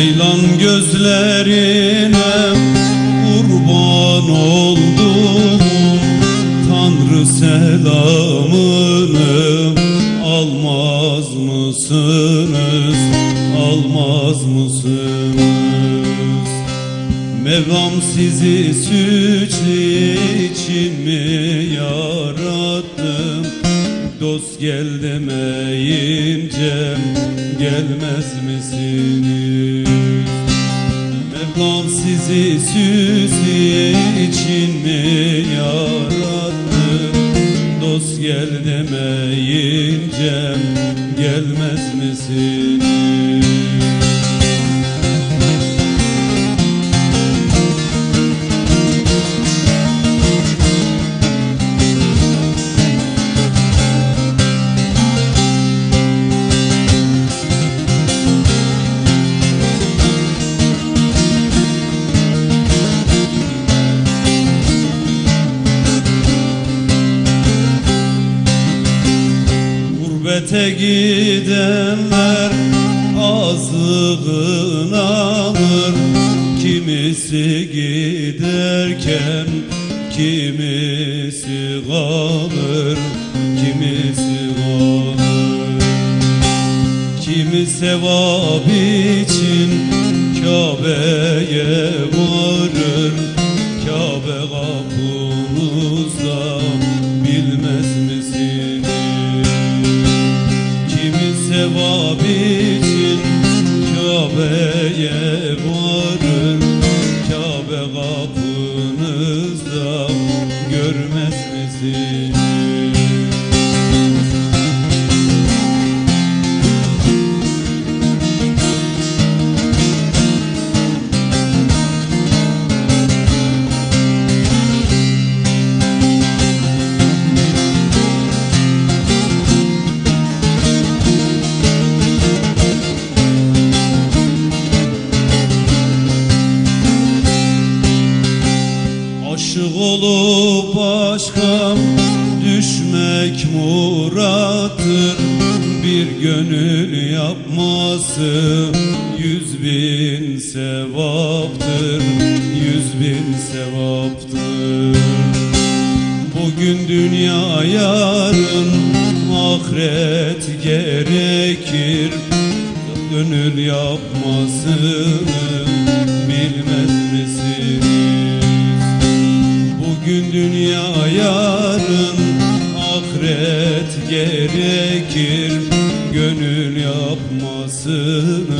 Ceylan gözlerine kurban oldum Tanrı selamını almaz mısınız? Almaz mısınız? Mevlam sizi süt için mi yarattım? Dost gel demeyince gelmez misiniz? Sizi süs için mi yarattı? Dost gel demeyince gelmez misiniz? Gurbete gidenler azlığın alır. Kimisi giderken kimisi kalır. Kimisi kalır. Kimi sevap için Kabe'ye varır olup aşka düşmek murattır. Bir gönül yapması yüz bin sevaptır Yüz bin sevaptır. Bugün dünya yarın ahiret gerekir. Gönül yapmasını bilmez misiniz? Dünya yarın ahiret gerekir. Gönül yapmasını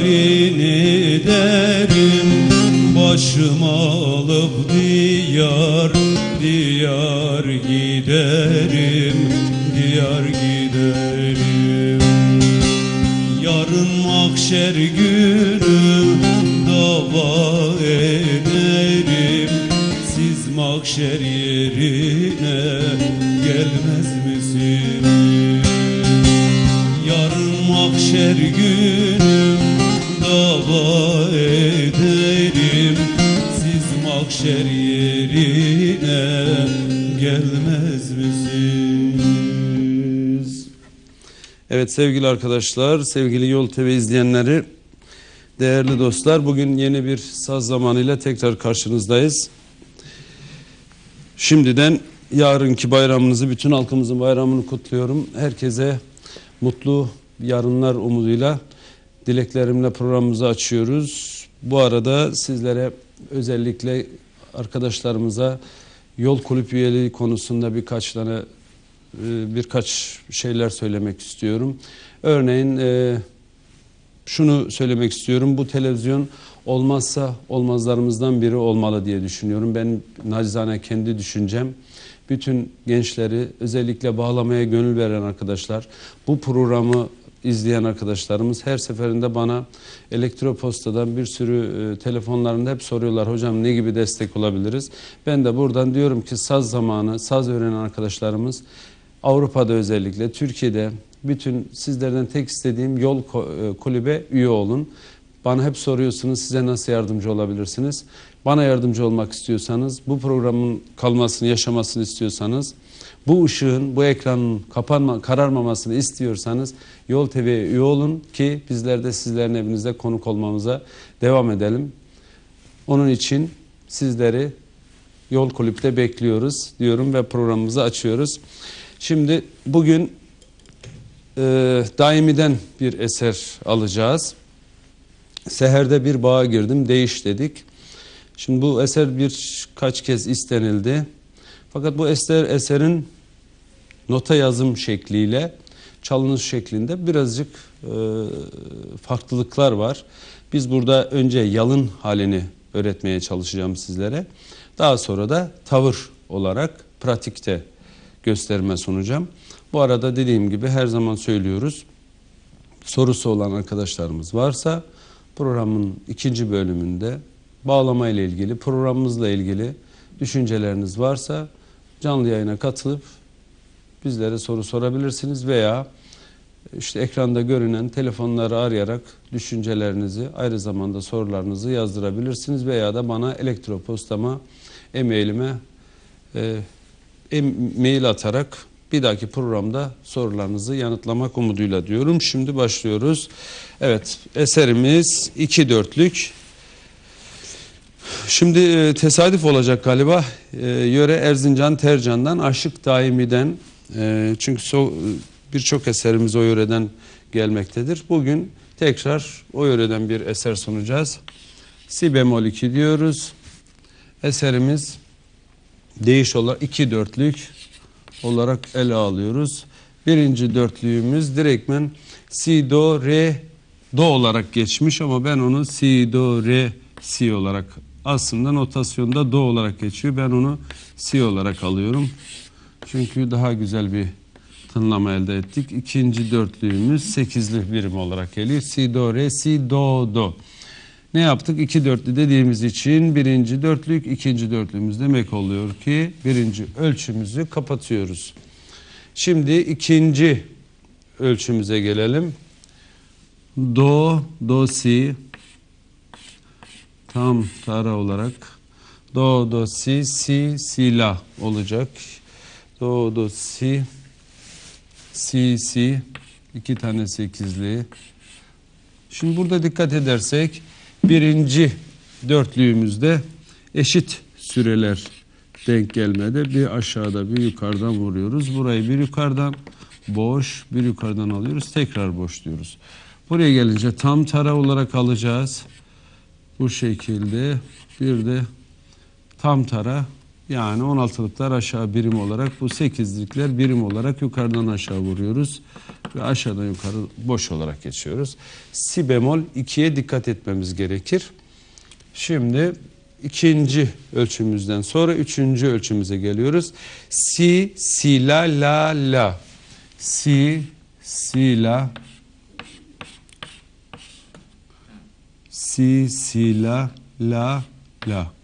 yarini derim Başıma alıp diyar diyar giderim Diyar giderim. Yarın mahşer günü dava ederim Siz mahşer yerine dava ederim Siz mahşer yerine gelmez misiniz? Evet sevgili arkadaşlar, sevgili Yol TV izleyenleri, değerli dostlar bugün yeni bir saz zamanıyla tekrar karşınızdayız. Şimdiden yarınki bayramınızı, bütün halkımızın bayramını kutluyorum. Herkese mutlu yarınlar umuduyla dileklerimle programımızı açıyoruz. Bu arada sizlere özellikle arkadaşlarımıza yol kulüp üyeliği konusunda birkaç tane e, birkaç şeyler söylemek istiyorum. Örneğin e, şunu söylemek istiyorum. Bu televizyon olmazsa olmazlarımızdan biri olmalı diye düşünüyorum. Ben nacizane kendi düşüncem. bütün gençleri özellikle bağlamaya gönül veren arkadaşlar, bu programı izleyen arkadaşlarımız her seferinde bana elektropostadan bir sürü e, telefonlarında hep soruyorlar hocam ne gibi destek olabiliriz? Ben de buradan diyorum ki saz zamanı, saz öğrenen arkadaşlarımız Avrupa'da özellikle Türkiye'de bütün sizlerden tek istediğim yol e, kulübe üye olun. Bana hep soruyorsunuz size nasıl yardımcı olabilirsiniz? Bana yardımcı olmak istiyorsanız, bu programın kalmasını, yaşamasını istiyorsanız, bu ışığın, bu ekranın kapanma, kararmamasını istiyorsanız Yol TV'ye üye olun ki bizler de sizlerin evinizde konuk olmamıza devam edelim. Onun için sizleri Yol Kulüp'te bekliyoruz diyorum ve programımızı açıyoruz. Şimdi bugün e, Daimi'den bir eser alacağız. Seher'de bir bağa girdim, değiş dedik. Şimdi bu eser birkaç kez istenildi. Fakat bu eser eserin nota yazım şekliyle çalınış şeklinde birazcık e, farklılıklar var. Biz burada önce yalın halini öğretmeye çalışacağım sizlere. Daha sonra da tavır olarak pratikte gösterme sunacağım. Bu arada dediğim gibi her zaman söylüyoruz. Sorusu olan arkadaşlarımız varsa programın ikinci bölümünde bağlama ile ilgili, programımızla ilgili düşünceleriniz varsa canlı yayına katılıp bizlere soru sorabilirsiniz veya işte ekranda görünen telefonları arayarak düşüncelerinizi aynı zamanda sorularınızı yazdırabilirsiniz veya da bana elektropostama e-mailime e, e-mail atarak bir dahaki programda sorularınızı yanıtlamak umuduyla diyorum. Şimdi başlıyoruz. Evet eserimiz iki dörtlük. Şimdi e, tesadüf olacak galiba. E, yöre Erzincan Tercan'dan Aşık Daimi'den e, çünkü so, birçok eserimiz o yöreden gelmektedir. Bugün tekrar o yöreden bir eser sunacağız. Si bemol 2 diyoruz. Eserimiz değiş olarak iki dörtlük olarak ele alıyoruz. Birinci dörtlüğümüz direktmen si do re do olarak geçmiş ama ben onu si do re si olarak aslında notasyonda do olarak geçiyor. Ben onu si olarak alıyorum. Çünkü daha güzel bir tınlama elde ettik. İkinci dörtlüğümüz sekizli birim olarak geliyor. Si do re si do do. Ne yaptık? İki dörtlü dediğimiz için birinci dörtlük, ikinci dörtlüğümüz demek oluyor ki birinci ölçümüzü kapatıyoruz. Şimdi ikinci ölçümüze gelelim. Do, do, si tam tara olarak do, do, si, si, si, la olacak. Do, do, si, si, si iki tane sekizli. Şimdi burada dikkat edersek birinci dörtlüğümüzde eşit süreler denk gelmede bir aşağıda bir yukarıdan vuruyoruz. Burayı bir yukarıdan boş bir yukarıdan alıyoruz. Tekrar boş diyoruz. Buraya gelince tam tara olarak alacağız. Bu şekilde bir de tam tara yani 16'lıklar aşağı birim olarak bu 8'likler birim olarak yukarıdan aşağı vuruyoruz ve aşağıdan yukarı boş olarak geçiyoruz. Si bemol 2'ye dikkat etmemiz gerekir. Şimdi ikinci ölçümüzden sonra üçüncü ölçümüze geliyoruz. Si, si, la, la, la. Si, si, la. Si, si, la, la, la.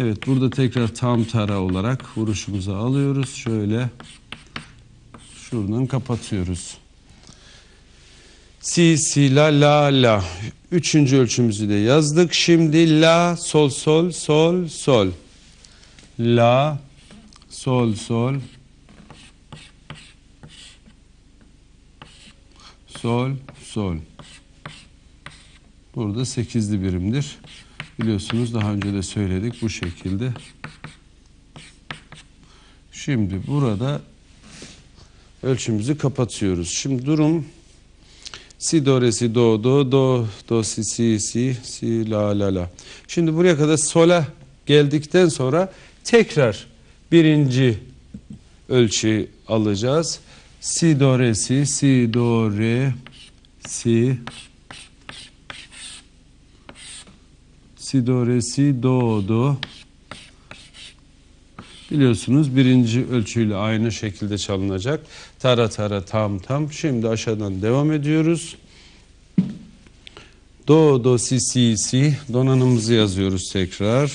Evet burada tekrar tam tara olarak vuruşumuzu alıyoruz. Şöyle şuradan kapatıyoruz. Si, si, la, la, la. Üçüncü ölçümüzü de yazdık. Şimdi la, sol, sol, sol, sol. La, sol, sol. Sol, sol. Burada sekizli birimdir. Biliyorsunuz daha önce de söyledik bu şekilde. Şimdi burada ölçümüzü kapatıyoruz. Şimdi durum si do re si do do do do si si si si la la la. Şimdi buraya kadar sola geldikten sonra tekrar birinci ölçü alacağız. Si do re si si do re si si do Biliyorsunuz birinci ölçüyle aynı şekilde çalınacak. Tara tara tam tam. Şimdi aşağıdan devam ediyoruz. Do, do, si, si, si. Donanımımızı yazıyoruz tekrar.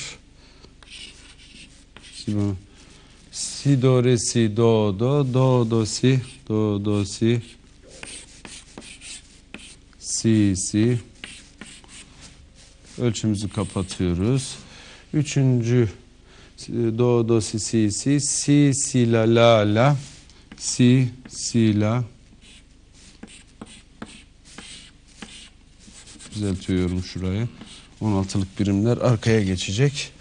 Si, do, re, si, do, do, do, do, si, do, do, si, si, si. Ölçümüzü kapatıyoruz. Üçüncü do, do, si, si, si, si, si, la, la, la, si, si, la. Düzeltiyorum şurayı. 16'lık birimler arkaya geçecek.